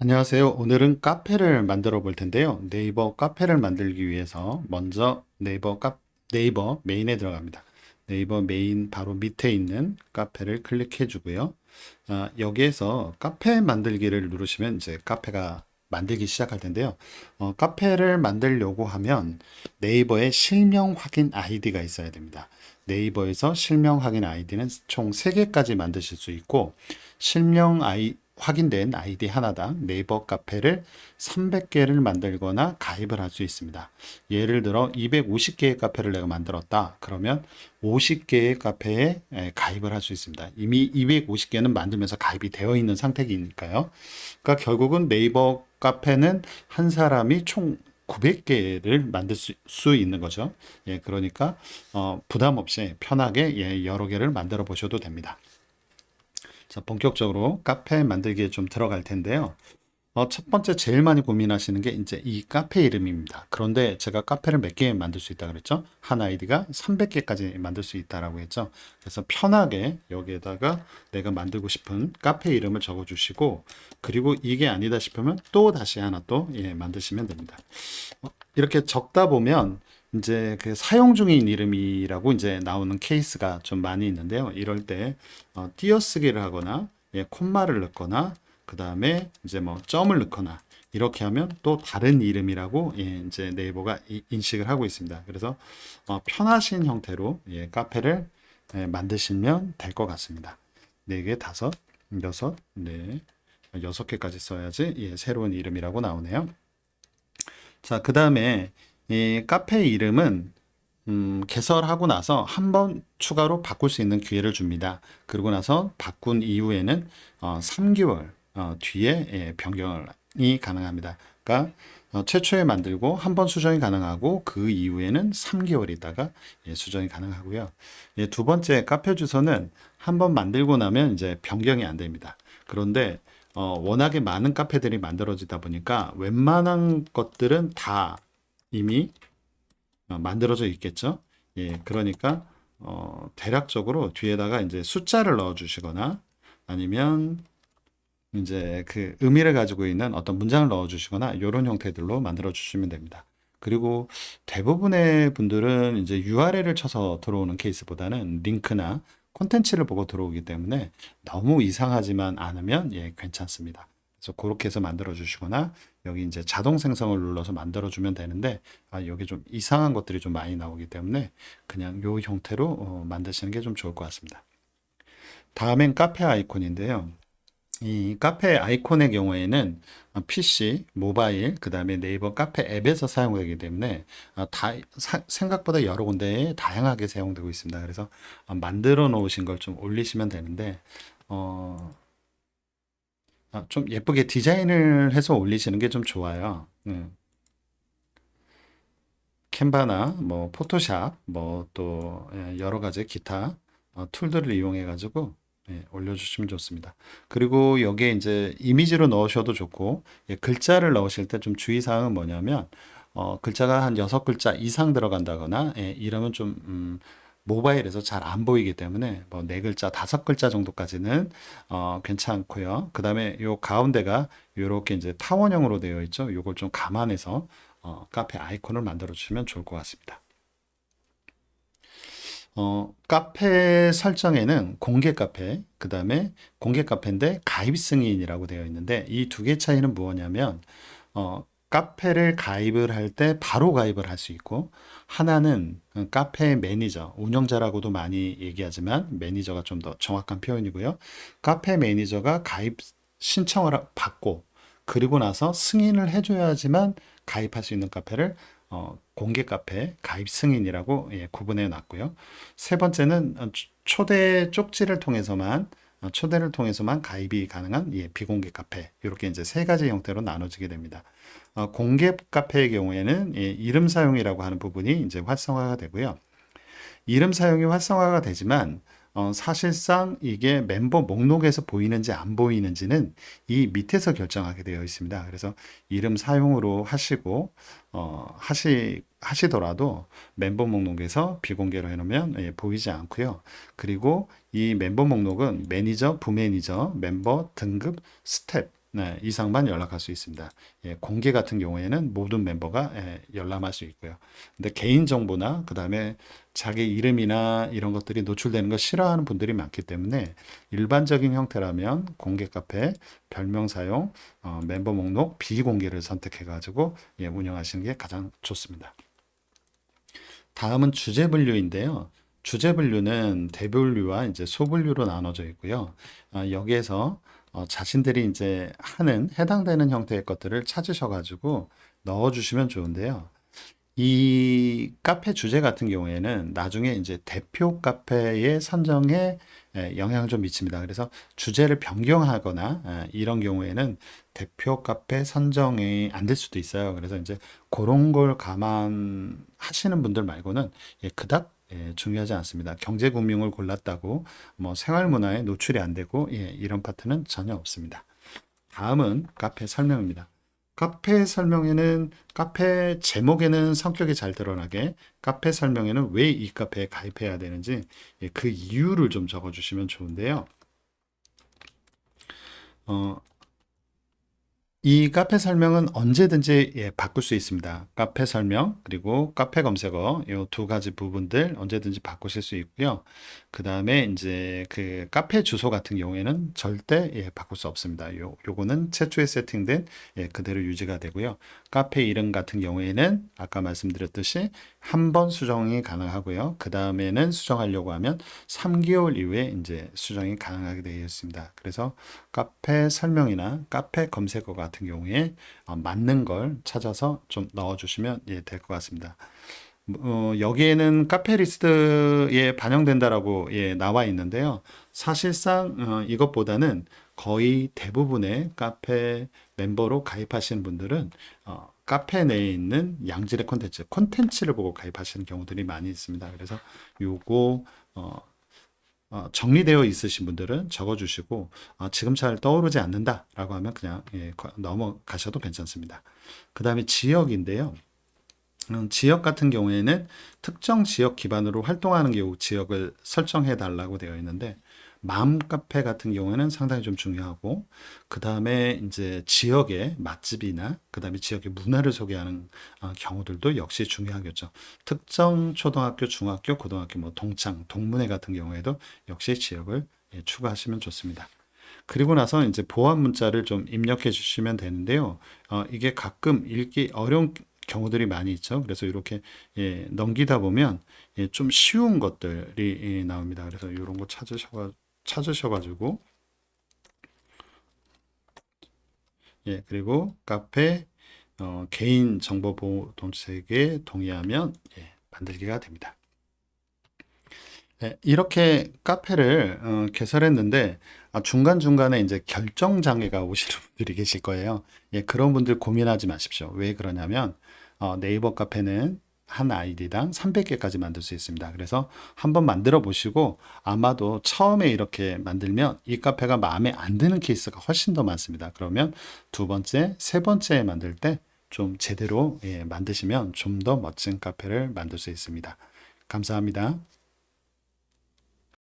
안녕하세요. 오늘은 카페를 만들어 볼 텐데요. 네이버 카페를 만들기 위해서 먼저 네이버 카, 네이버 메인에 들어갑니다. 네이버 메인 바로 밑에 있는 카페를 클릭해 주고요. 아, 여기에서 카페 만들기를 누르시면 이제 카페가 만들기 시작할 텐데요. 어, 카페를 만들려고 하면 네이버에 실명 확인 아이디가 있어야 됩니다. 네이버에서 실명 확인 아이디는 총 3개까지 만드실 수 있고 실명 아이 확인된 아이디 하나당 네이버 카페를 300개를 만들거나 가입을 할 수 있습니다. 예를 들어 250개의 카페를 내가 만들었다. 그러면 50개의 카페에 에, 가입을 할 수 있습니다. 이미 250개는 만들면서 가입이 되어 있는 상태이니까요. 그러니까 결국은 네이버 카페는 한 사람이 총 900개를 만들 수, 수 있는 거죠. 예, 그러니까 어, 부담 없이 편하게 예, 여러 개를 만들어 보셔도 됩니다. 자, 본격적으로 카페 만들기에 좀 들어갈 텐데요. 어, 첫 번째 제일 많이 고민하시는 게 이제 이 카페 이름입니다. 그런데 제가 카페를 몇 개 만들 수 있다 그랬죠? 한 아이디가 300개까지 만들 수 있다라고 했죠? 그래서 편하게 여기에다가 내가 만들고 싶은 카페 이름을 적어 주시고 그리고 이게 아니다 싶으면 또 다시 하나 또 예, 만드시면 됩니다. 어, 이렇게 적다 보면 이제 그 사용 중인 이름이라고 이제 나오는 케이스가 좀 많이 있는데요. 이럴 때 어, 띄어쓰기를 하거나 예, 콤마를 넣거나 그 다음에 이제 뭐 점을 넣거나 이렇게 하면 또 다른 이름이라고 예, 이제 네이버가 이- 인식을 하고 있습니다. 그래서 어, 편하신 형태로 예, 카페를 예, 만드시면 될 것 같습니다. 네 개, 다섯, 여섯, 네, 여섯 개까지 써야지 예, 새로운 이름이라고 나오네요. 자, 그 다음에 이 카페 이름은 음, 개설하고 나서 한 번 추가로 바꿀 수 있는 기회를 줍니다. 그러고 나서 바꾼 이후에는 어, 3개월 어, 뒤에 예, 변경이 가능합니다. 그러니까 어, 최초에 만들고 한 번 수정이 가능하고 그 이후에는 3개월 있다가 예, 수정이 가능하고요. 예, 두 번째 카페 주소는 한 번 만들고 나면 이제 변경이 안 됩니다. 그런데 어, 워낙에 많은 카페들이 만들어지다 보니까 웬만한 것들은 다 이미 어, 만들어져 있겠죠. 예, 그러니까 어, 대략적으로 뒤에다가 이제 숫자를 넣어 주시거나 아니면 이제 그 의미를 가지고 있는 어떤 문장을 넣어 주시거나 이런 형태들로 만들어 주시면 됩니다. 그리고 대부분의 분들은 이제 URL을 쳐서 들어오는 케이스보다는 링크나 콘텐츠를 보고 들어오기 때문에 너무 이상하지만 않으면 예, 괜찮습니다. 그래서 그렇게 해서 만들어 주시거나 여기 이제 자동 생성을 눌러서 만들어 주면 되는데 아, 여기 좀 이상한 것들이 좀 많이 나오기 때문에 그냥 요 형태로 어, 만드시는 게 좀 좋을 것 같습니다. 다음엔 카페 아이콘인데요. 이 카페 아이콘의 경우에는 어, PC, 모바일, 그 다음에 네이버 카페 앱에서 사용되기 때문에 어, 다 사- 생각보다 여러 군데에 다양하게 사용되고 있습니다. 그래서 어, 만들어 놓으신 걸 좀 올리시면 되는데 어, 아, 좀 예쁘게 디자인을 해서 올리시는 게 좀 좋아요. 음. 캔바나 뭐 포토샵 뭐 또 여러 가지 기타 어, 툴들을 이용해 가지고 예, 올려주시면 좋습니다. 그리고 여기에 이제 이미지로 넣으셔도 좋고 예, 글자를 넣으실 때 좀 주의사항은 뭐냐면 어, 글자가 한 여섯 글자 이상 들어간다거나 예, 이러면 좀 음, 모바일에서 잘 안 보이기 때문에 뭐 네 글자, 다섯 글자 정도까지는 어, 괜찮고요. 그 다음에 요 가운데가 요렇게 이제 타원형으로 되어 있죠. 요걸 좀 감안해서 어, 카페 아이콘을 만들어 주시면 좋을 것 같습니다. 어, 카페 설정에는 공개 카페, 그 다음에 공개 카페인데 가입 승인이라고 되어 있는데 이 두 개 차이는 무엇냐면 어, 카페를 가입을 할 때 바로 가입을 할 수 있고 하나는 카페 매니저, 운영자라고도 많이 얘기하지만 매니저가 좀 더 정확한 표현이고요. 카페 매니저가 가입 신청을 하- 받고 그리고 나서 승인을 해줘야지만 가입할 수 있는 카페를 어, 공개 카페 가입 승인이라고 예, 구분해 놨고요. 세 번째는 어, 초- 초대 쪽지를 통해서만 어, 초대를 통해서만 가입이 가능한 예, 비공개 카페 이렇게 이제 세 가지 형태로 나눠지게 됩니다. 어, 공개 카페의 경우에는 예, 이름 사용이라고 하는 부분이 이제 활성화가 되고요. 이름 사용이 활성화가 되지만 어, 사실상 이게 멤버 목록에서 보이는지 안 보이는지는 이 밑에서 결정하게 되어 있습니다. 그래서 이름 사용으로 하시고 어, 하시 하시더라도 멤버 목록에서 비공개로 해놓으면 예, 보이지 않고요. 그리고 이 멤버 목록은 매니저, 부매니저, 멤버, 등급, 스텝 네, 이상만 연락할 수 있습니다. 예, 공개 같은 경우에는 모든 멤버가 예, 열람할 수 있고요. 근데 개인 정보나 그다음에 자기 이름이나 이런 것들이 노출되는 걸 싫어하는 분들이 많기 때문에 일반적인 형태라면 공개 카페, 별명 사용, 어, 멤버 목록 비공개를 선택해 가지고 예, 운영하시는 게 가장 좋습니다. 다음은 주제 분류인데요. 주제 분류는 대분류와 이제 소분류로 나눠져 있고요. 아, 여기에서 어, 자신들이 이제 하는 해당되는 형태의 것들을 찾으셔가지고 넣어주시면 좋은데요. 이 카페 주제 같은 경우에는 나중에 이제 대표 카페의 선정에 에, 영향을 좀 미칩니다. 그래서 주제를 변경하거나 에, 이런 경우에는 대표 카페 선정이 안 될 수도 있어요. 그래서 이제 그런 걸 감안하시는 분들 말고는 예, 그닥 예, 중요하지 않습니다. 경제 금융을 골랐다고 뭐 생활 문화에 노출이 안 되고 예, 이런 파트는 전혀 없습니다. 다음은 카페 설명입니다. 카페 설명에는 카페 제목에는 성격이 잘 드러나게 카페 설명에는 왜 이 카페에 가입해야 되는지 예, 그 이유를 좀 적어주시면 좋은데요. 어, 이 카페 설명은 언제든지 예, 바꿀 수 있습니다. 카페 설명 그리고 카페 검색어 이 두 가지 부분들 언제든지 바꾸실 수 있고요. 그 다음에 이제 그 카페 주소 같은 경우에는 절대 예, 바꿀 수 없습니다. 요 요거는 최초에 세팅된 예, 그대로 유지가 되고요. 카페 이름 같은 경우에는 아까 말씀드렸듯이 한 번 수정이 가능하고요. 그 다음에는 수정하려고 하면 3개월 이후에 이제 수정이 가능하게 되어 있습니다. 그래서 카페 설명이나 카페 검색어 같은 경우에 어, 맞는 걸 찾아서 좀 넣어주시면 예, 될 것 같습니다. 어, 여기에는 카페 리스트에 반영된다라고 예, 나와 있는데요. 사실상 어, 이것보다는 거의 대부분의 카페 멤버로 가입하시는 분들은 어, 카페 내에 있는 양질의 콘텐츠, 콘텐츠를 보고 가입하시는 경우들이 많이 있습니다. 그래서 요거 어, 어, 정리되어 있으신 분들은 적어주시고 아, 지금 잘 떠오르지 않는다라고 하면 그냥 예, 거- 넘어가셔도 괜찮습니다. 그 다음에 지역인데요. 음, 지역 같은 경우에는 특정 지역 기반으로 활동하는 경우 지역을 설정해 달라고 되어 있는데 맘 카페 같은 경우에는 상당히 좀 중요하고 그 다음에 이제 지역의 맛집이나 그 다음에 지역의 문화를 소개하는 어, 경우들도 역시 중요하겠죠. 특정 초등학교, 중학교, 고등학교, 뭐 동창, 동문회 같은 경우에도 역시 지역을 예, 추가하시면 좋습니다. 그리고 나서 이제 보안 문자를 좀 입력해 주시면 되는데요. 어, 이게 가끔 읽기 어려운 경우들이 많이 있죠. 그래서 이렇게 예, 넘기다 보면 예, 좀 쉬운 것들이 예, 나옵니다. 그래서 이런 거 찾으셔가 찾으셔가지고 예, 그리고 카페 어, 개인 정보 보호 동책에 동의하면 예, 만들기가 됩니다. 네, 이렇게 카페를 어, 개설했는데 아, 중간 중간에 이제 결정 장애가 오시는 분들이 계실 거예요. 예, 그런 분들 고민하지 마십시오. 왜 그러냐면 어, 네이버 카페는 한 아이디당 300개까지 만들 수 있습니다. 그래서 한번 만들어 보시고 아마도 처음에 이렇게 만들면 이 카페가 마음에 안 드는 케이스가 훨씬 더 많습니다. 그러면 두 번째, 세 번째 만들 때 좀 제대로 예, 만드시면 좀 더 멋진 카페를 만들 수 있습니다. 감사합니다.